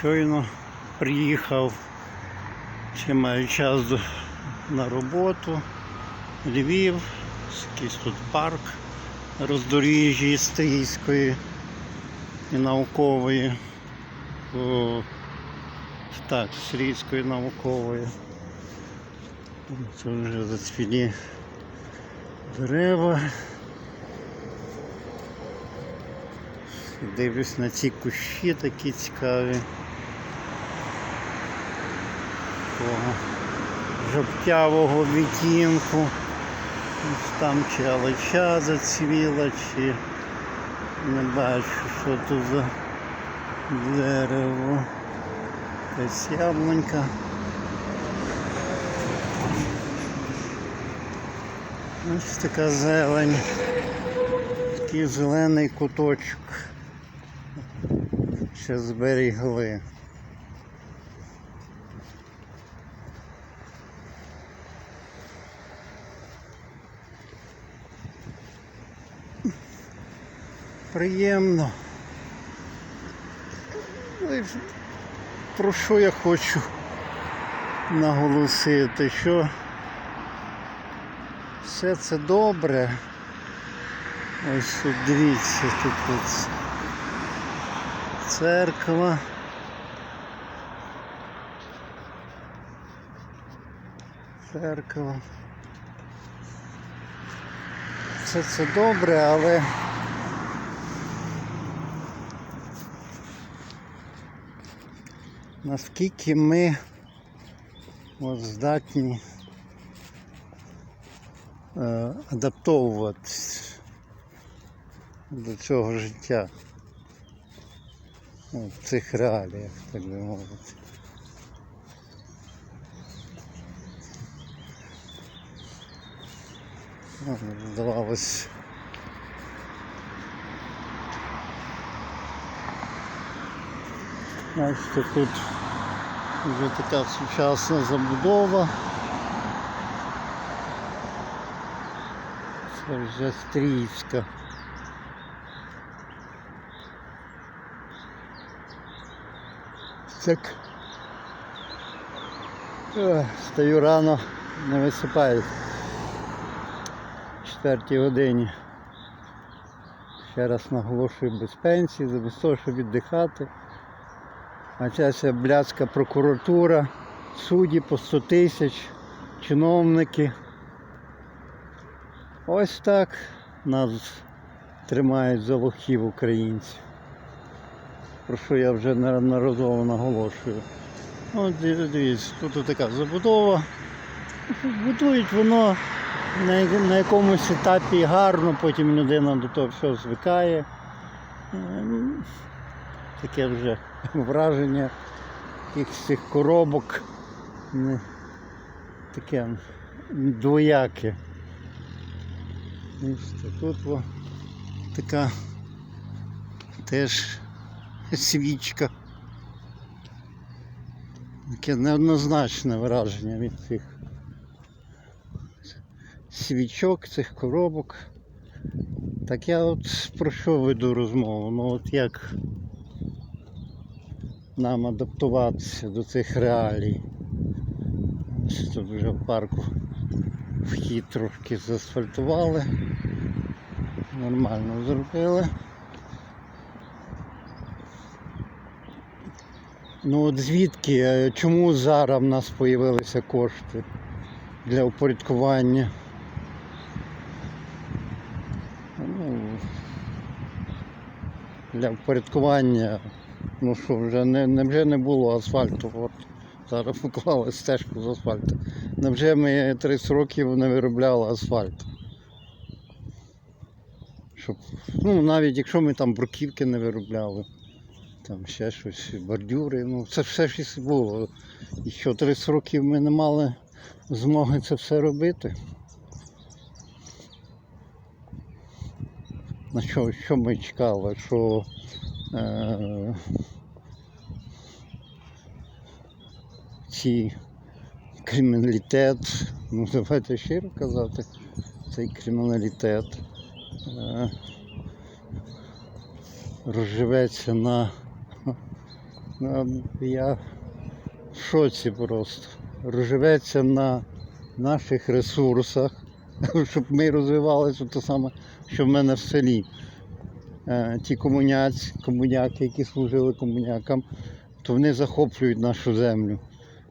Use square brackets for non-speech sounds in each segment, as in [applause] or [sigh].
Щойно приїхав, ще маю час на роботу. Львів, якийсь тут парк роздоріжжі стрійської і наукової. О, так, стрійської наукової. Це вже зацвілі дерева. Дивлюсь на ці кущі такі цікаві. Такого жовтявого відтінку. Там чи алеча зацвіла, чи не бачу, що тут за дерево. Якась яблунька. Ось така зелень. Такий зелений куточок. Ще зберігли. Приємно. Ну про що я хочу наголосити, що все це добре. Ось тут дивіться, тут от церква. Церква. Все це добре, але наскільки ми от здатні е, адаптовуватись до цього життя ну, в цих реаліях, так би мовити. Здавалось. Бачите, тут вже така сучасна забудова. Це вже стрійська. Так. Стаю рано, не висипаюсь. Четвертій годині. Ще раз наголошую без пенсії, без того, щоб віддихати. А ця вся блядська прокуратура, судді по 100 тисяч, чиновники. Ось так нас тримають за лохів українців. Про що я вже неодноразово наголошую. От дивіться, тут така забудова. Будують воно на якомусь етапі гарно, потім людина до того всього звикає. Таке вже враження цих коробок. Не, таке двояке. Тут о, така теж свічка. Таке неоднозначне враження від цих свічок, цих коробок. Так я от про що веду розмову? Ну от як нам адаптуватися до цих реалій. Тут вже в парку вхід трошки заасфальтували. Нормально зробили. Ну от звідки, е, чому зараз в нас з'явилися кошти для упорядкування? Ну, для впорядкування, ну що, вже не, не, вже не було асфальту. От. Зараз поклали стежку з асфальту. Невже ми 30 років не виробляли асфальт? Щоб, ну, навіть якщо ми там бруківки не виробляли, там ще щось, бордюри, ну це все щось було. І що 30 років ми не мали змоги це все робити. На що, що ми чекали? Що е, ці криміналітет, ну давайте щиро казати, цей криміналітет е, розживеться на Ну, Я в шоці просто. Розживеться на наших ресурсах, [laughs] щоб ми розвивалися те саме, що в мене в селі. Е, Ті комуняці, комуняки, які служили комунякам, то вони захоплюють нашу землю.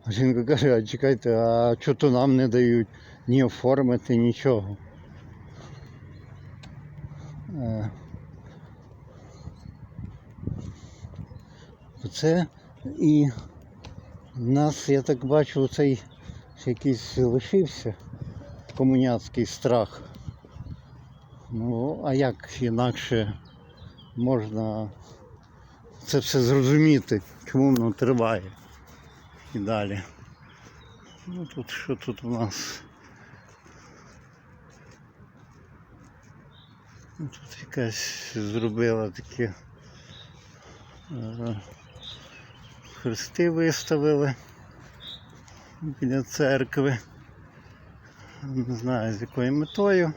Жінка каже, а чекайте, а чого то нам не дають ні оформити, нічого. Е, Це і в нас, я так бачу, цей якийсь лишився комуняцький страх. Ну, а як інакше можна це все зрозуміти, чому воно триває і далі. Ну тут що тут у нас? Ну, Тут якась зробила такі е, хрести виставили біля церкви. Не знаю з якою метою.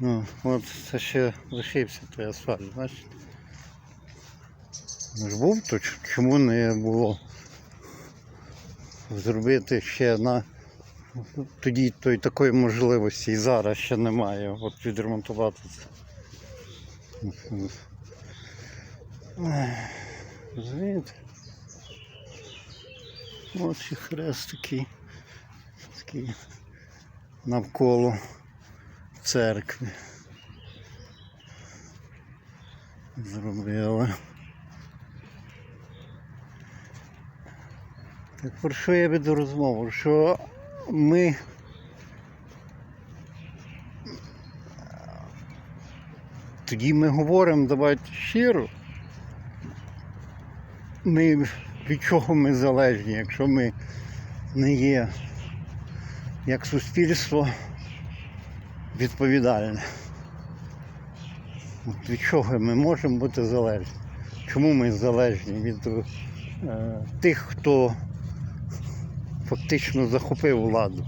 Ну, от це ще лишився той асфальт, бачите? Ж був, то чому не було зробити ще на тоді той такої можливості і зараз ще немає. От відремонтувати це. Розумієте? От ще хрест такий, такий навколо церкви. Зробили. Так про що я веду розмову? Що ми тоді ми говоримо, давайте щиро. Ми від чого ми залежні, якщо ми не є як суспільство відповідальне. От Від чого ми можемо бути залежні? Чому ми залежні від е, тих, хто фактично захопив владу?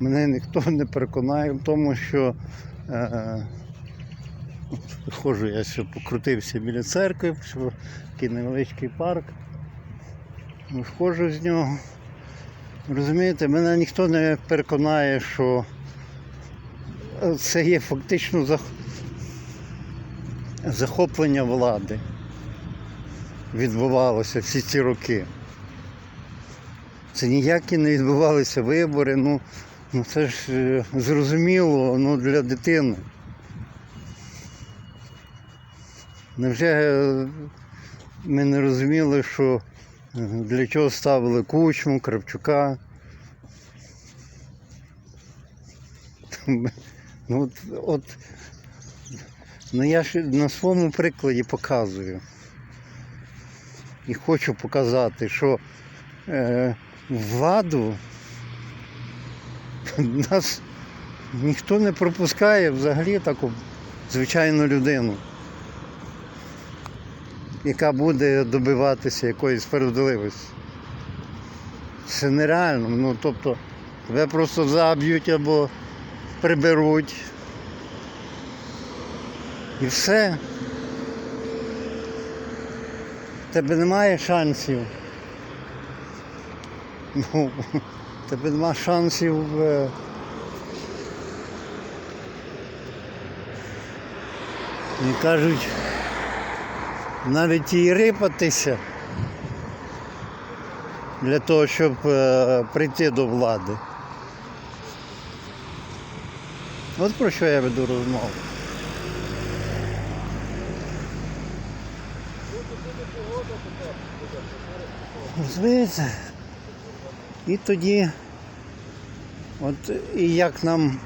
Мене ніхто не переконає в тому, що е, я ще покрутився біля церкви, що такий невеличкий парк. Виходжу з нього. Розумієте, мене ніхто не переконає, що це є фактично зах... захоплення влади. Відбувалося всі ці роки. Це ніякі не відбувалися вибори, ну, ну це ж е, зрозуміло ну, для дитини. Невже е, ми не розуміли, що е, для чого ставили Кучму, Кравчука? [laughs] Ну, от, от, ну я ж на своєму прикладі показую. І хочу показати, що владу нас ніхто не пропускає взагалі таку звичайну людину, яка буде добиватися якоїсь справедливості. Це нереально. Ну, тобто тебе просто заб'ють або приберуть. І все. В Тебе немає шансів. Ну, тебе немає шансів. е, Не кажуть, навіть і рипатися для того, щоб е, прийти до влади. От про що я веду розмову. Розумієте? І тоді, от і як нам,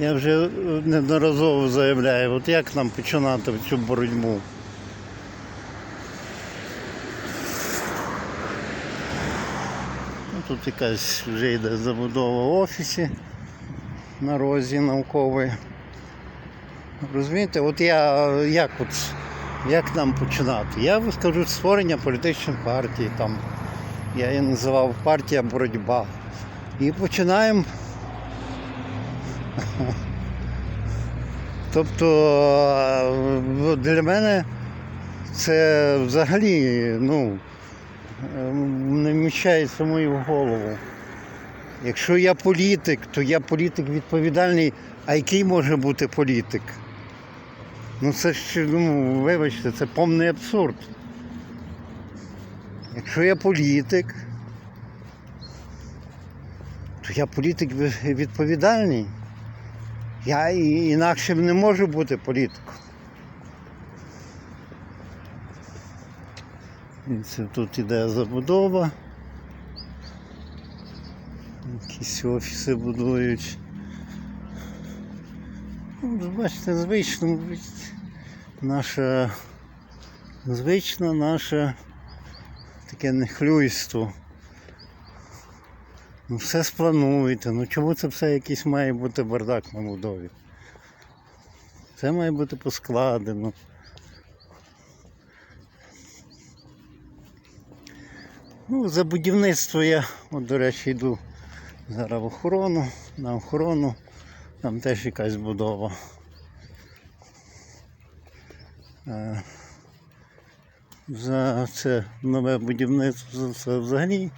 я вже неодноразово заявляю, от як нам починати цю боротьбу. Ну, Тут якась вже йде забудова в офісі на розі наукової. Розумієте, от я як от як нам починати? Я скажу створення політичної партії там. Я її називав партія боротьба. І починаємо Тобто для мене це взагалі ну, не вміщається в мою голову. Якщо я політик, то я політик відповідальний, а який може бути політик? Ну це ж, ну, вибачте, це повний абсурд. Якщо я політик, то я політик відповідальний. Я інакше не можу бути політиком. Це тут іде забудова. Якісь офіси будують. Ну, бачите, звично наше звичне наше таке нехлюйство. Ну все сплануєте. Ну чому це все якийсь має бути бардак на будові? Це має бути поскладено. Ну, за будівництво я, от, до речі, йду зараз в охорону, на охорону, там теж якась будова. За це нове будівництво це взагалі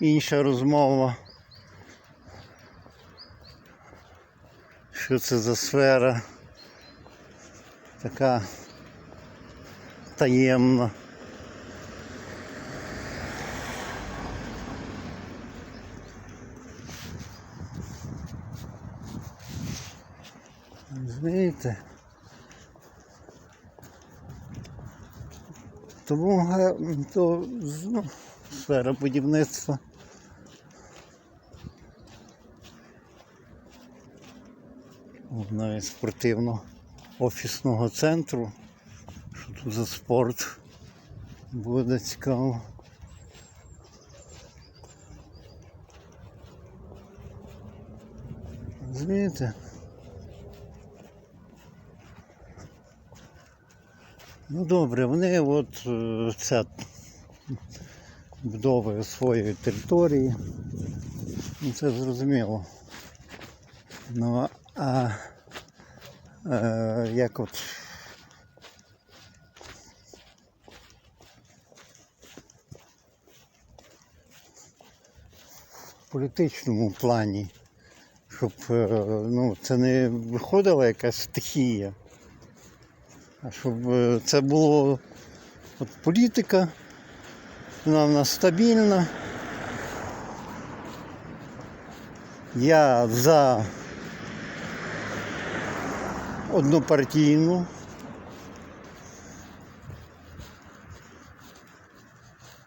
інша розмова. Що це за сфера така таємна. Знаєте? Тому то, ну, сфера будівництва. О, Навіть спортивно-офісного центру. Що тут за спорт? Буде цікаво. Розумієте? Ну добре, вони от е, це вдови своєї території. Ну це зрозуміло. Ну а е, як от політичному плані, щоб е, ну, це не виходила якась стихія. Щоб е, це було от політика, вона в нас стабільна. Я за однопартійну.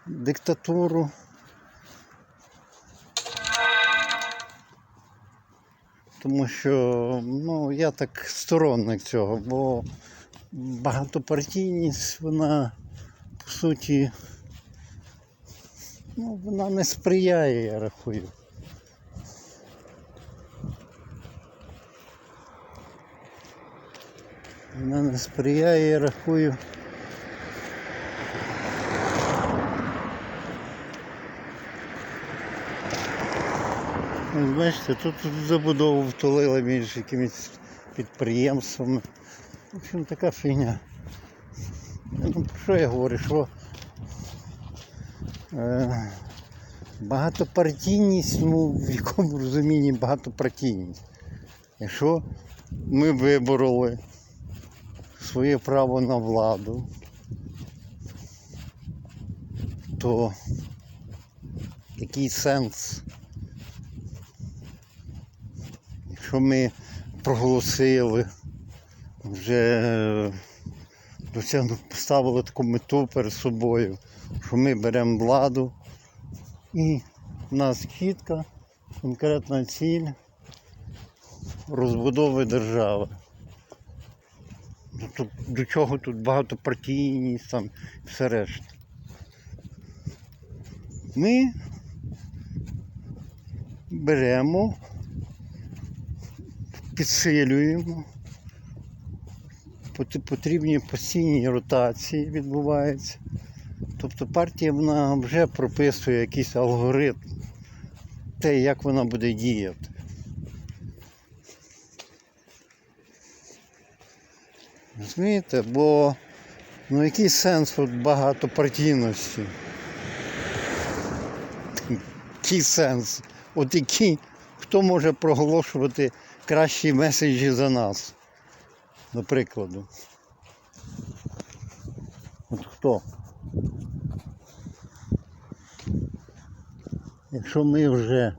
Диктатуру. Тому що ну, я так сторонник цього, бо багатопартійність, вона по суті, ну, вона не сприяє, я рахую. Вона не сприяє, я рахую. Бачите, тут забудову втулили між якимись підприємствами. В общем, така фігня. Ну, про що я говорю, що е, багатопартійність, ну в якому розумінні багатопартійність. Якщо ми вибороли своє право на владу, то який сенс, якщо ми проголосили, вже досягну, поставили таку мету перед собою, що ми беремо владу і в нас чітка, конкретна ціль розбудови держави. Ну, до чого тут багатопартійність там і все решта. Ми беремо, підсилюємо, потрібні постійні ротації відбуваються. Тобто партія вона вже прописує якийсь алгоритм, те, як вона буде діяти. Розумієте? Бо ну який сенс от багатопартійності? Який сенс? От які, хто може проголошувати кращі меседжі за нас? До прикладу. От хто? Якщо ми вже